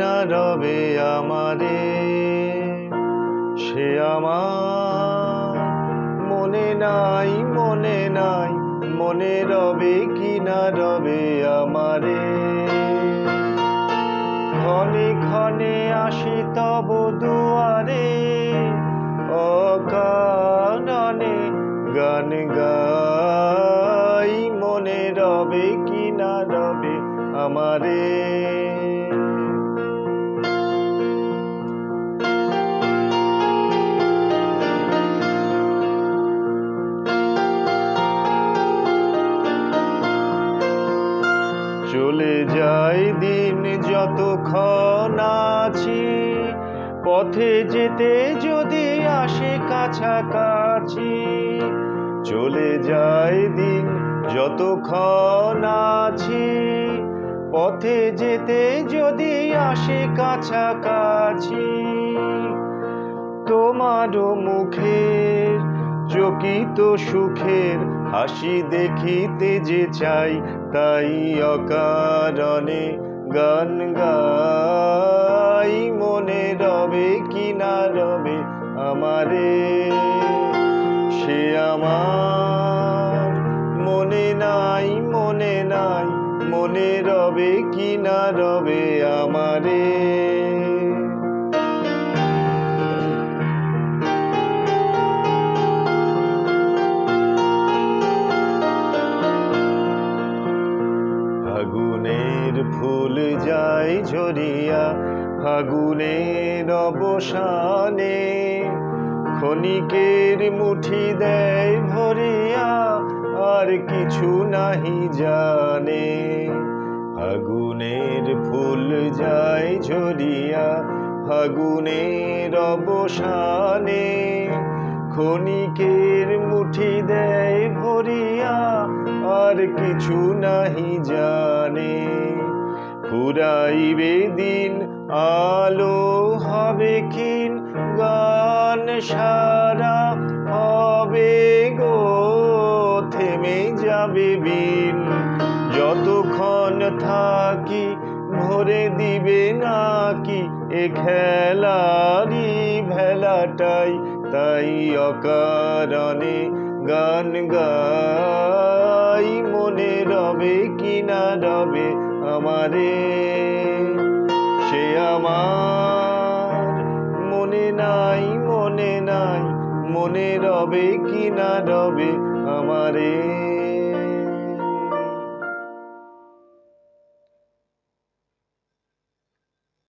না রবে আমারে, সে আমার মনে নাই মনে নাই, মনে রবে কি না রবে আমারে। ক্ষণে ক্ষণে আসি তব দুয়ারে অকারণে গান গাই, মনে রবে কি না রবে আমারে। চলে যায় দিন যতক্ষণ আছি। পথে যেতে যদি আসে কাছাকাছি, চলে যায় দিন যতক্ষণ আছি। পথে যেতে যদি আসে কাছাকাছি, তোমারও মুখের, চকিত সুখের হাসি দেখিতে যে চাই, তাই অকারণে গান গাই। মনে রবে কি না রবে আমারে, সে আমার। মনে নাই মনে নাই, মনে রবে কি না রবে আমারে। ফুল যায় ঝরিয়া ফাগুনের অবসানে। ক্ষণিকের মুঠি দেয় ভরিয়া, আর কিছু নাহি জানে। ফাগুনের ফুল যায় ঝরিয়া ফাগুনের অবসানে। ক্ষণিকের মুঠি দেয় ভরিয়া, আর কিছু নাহি জানে। ফুরাইবে দিন আলো হবে ক্ষীণ, গান সারা হবে গো, থেমে যাবে বিন। যতক্ষণ থাকি, ভরে দিবে নাকি, এ খেলারি ভেলাটাই, তাই অকারণে গান গাই, মনে রবে কি না রবে আমারে সে আমার মনে নাই মনে নাই মনে রবে কি না রবে আমারে।